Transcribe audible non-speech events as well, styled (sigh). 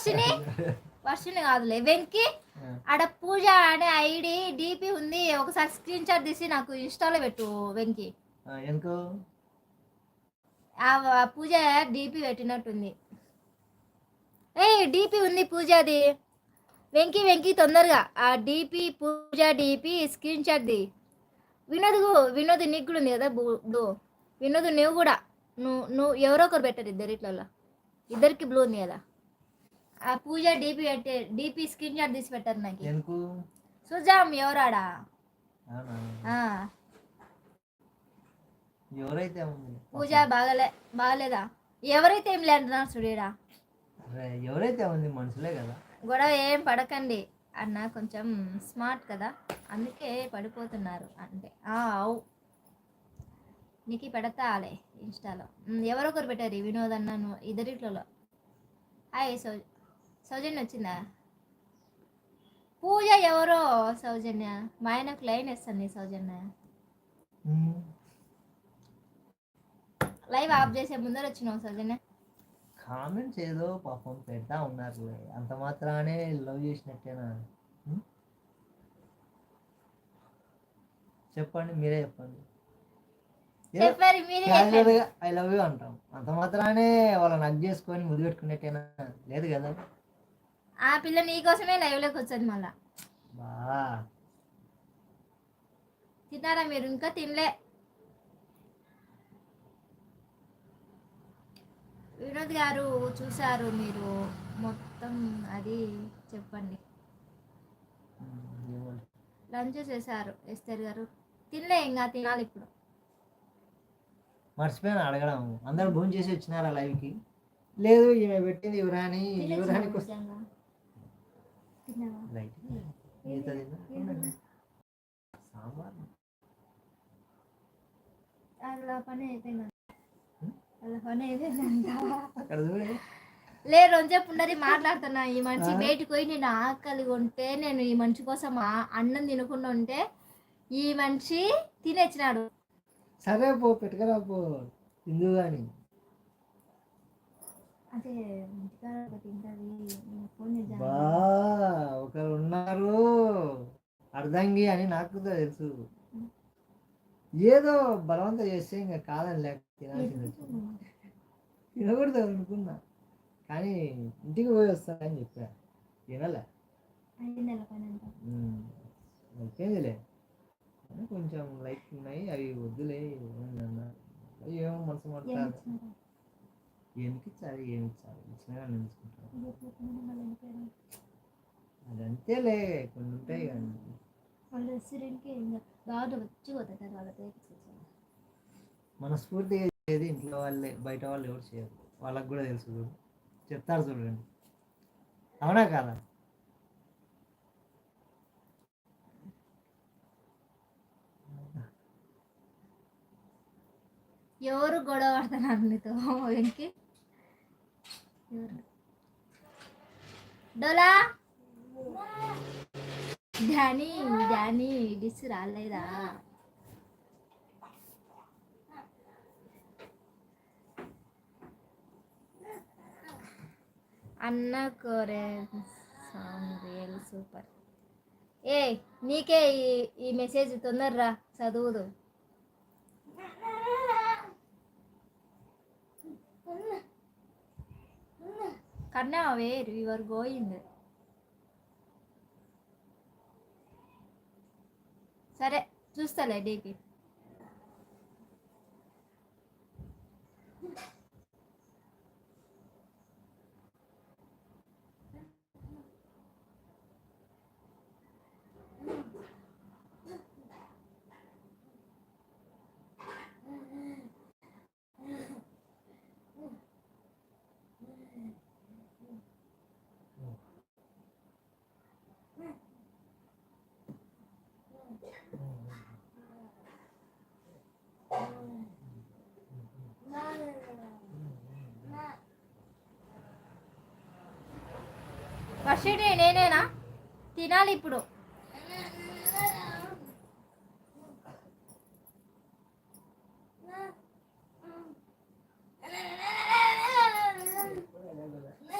వర్షిని? (laughs) వర్షిని కాదులే వెంకి. ఆడ పూజ అనే ఐడి డిపి ఉంది. ఒకసారి స్క్రీన్ షాట్ తీసి నాకు ఇన్స్టాలో పెట్టు వెంకి. ఎందుకు? పూజ డిపి పెట్టినట్టుంది. ఏయ్ డిపి ఉంది పూజది. వెంకి వెంకి తొందరగా. ఆ DP Pooja DP screenshot ది. వినోద్ వినోద్ నీకు కూడా ఉంది కదా బ్లూ? వినోద్ నువ్వు కూడా. నువ్వు నువ్వు ఎవరో ఒకరు పెట్టారు ఇద్దరు ఇట్లలో. ఇద్దరికి బ్లూ ఉంది కదా. ఆ పూజ డిపి పెట్టే డిపి స్క్రీన్ షాట్ తీసి పెట్టారు నాకు. ఎందుకు? సుజామ్ ఎవరాడా? ఎవరైతే పూజ బాగలే బాగలేదా? ఎవరైతే ఏం లేదంటున్నారు చూడరా? అరే, ఎవరైతే ఉంది మనుషులే కదా. గొడవ ఏం పడకండి అన్న కొంచెం స్మార్ట్ కదా. అందుకే పడిపోతున్నారు అంటే. ఆ, అవు. నీకు పెడతాలే ఇన్స్టాలో. ఉమ్, ఎవరో ఒకరు పెట్టారు వినోద్ అన్నాను ఇద్దరిట్లలో హాయ్ సౌ సౌజన్య వచ్చిందా పూజ ఎవరో సౌజన్య? మా ఆయనకు లైన్ వేస్తాను సౌజన్య. లైవ్ ఆఫ్ చేసే ముందర వచ్చినావు సౌజన్య. కామెంట్స్ ఏదో పాపం పెడతా ఉన్నారు అంత మాత్రానే లవ్ చేసినట్టేనా? చెప్పండి మీరే చెప్పండి. ఐ లవ్ యూ అంటాం. అంత మాత్రానే వాళ్ళని హగ్ చేసుకొని ముద్దు పెట్టుకున్నట్టేనా లేదు కదా? ఆ పిల్ల నీకోసమే లైవ్లోకి వచ్చేది మళ్ళా. తిన్నారా మీరు? ఇంకా తినలే. వినోద్ గారు చూసారు మీరు. మొత్తం అది చెప్పండి. లంచ్ చేశారు ఎస్తర్ గారు. తినలే ఇంకా తినాలి ఇప్పుడు. మర్చిపోయాను అడగడం. అందరు భోజనం చేసి వచ్చినారా live కి లేదు ఈమె పెట్టింది యువరాని యువరానికి వస్తే లే రోజే పుండరి మాట్లాడుతున్నా ఈ మనిషి బయటకు పోయి నేను ఆకలి ఉంటే నేను ఈ మనిషి కోసం అన్నం తినకుండా ఉంటే ఈ మనిషి తినేచ్చినాడు సరే పో పెట్టుకురా పో. తిందు కానీ అదే అర్ధంగి అని నాకు తెలుసు. ఏదో బలవంతం చేస్తే ఇంకా కాదని లేక తినాల్సింది. తినకూడదు అనుకున్నా. కానీ ఇంటికి పోయి వస్తానని చెప్పా. తినలే. కానీ కొంచెం లైట్ ఉన్నాయి. అవి వద్దులే. అన్నారు. ఏమో మనసు ఏం మాట్లాడారు ఇచ్చినారు? ఎందుకు ఇచ్చారు ఏమి ఇచ్చారు ఇచ్చినా కానీ తీసుకుంటారు ఇది ఎట్లా తినడం వల్ల వెళ్ళిపోయారు? అది అంతేలే కొన్ని ఉంటాయి కానీ వాళ్ళ రెస్టారెంట్కి ఇంకా దాంట్లో వచ్చి పోతారు వాళ్ళ దగ్గరికి మనస్ఫూర్తిగా చేసేది ఇంట్లో వాళ్ళే బయట వాళ్ళు ఎవరు చేయరు. వాళ్ళకి కూడా తెలుసు చూడు. చెప్తారు చూడండి. అవునా కాదా? ఎవరు గొడవ పడుతున్నారు నీతో? వెంకి? ఎవరు? డోలా? డానీ డానీ డిస్ రాలేదా? అన్న కోరే సాంగ్ రియల్ సూపర్. ఏ నీకే ఈ ఈ మెసేజ్ తొందరరా చదువుదు. కన్నా వేర్ యువర్ గోయింగ్ సరే చూస్తాలే డీకి. వర్షిణి నేనేనా? తినాలి ఇప్పుడు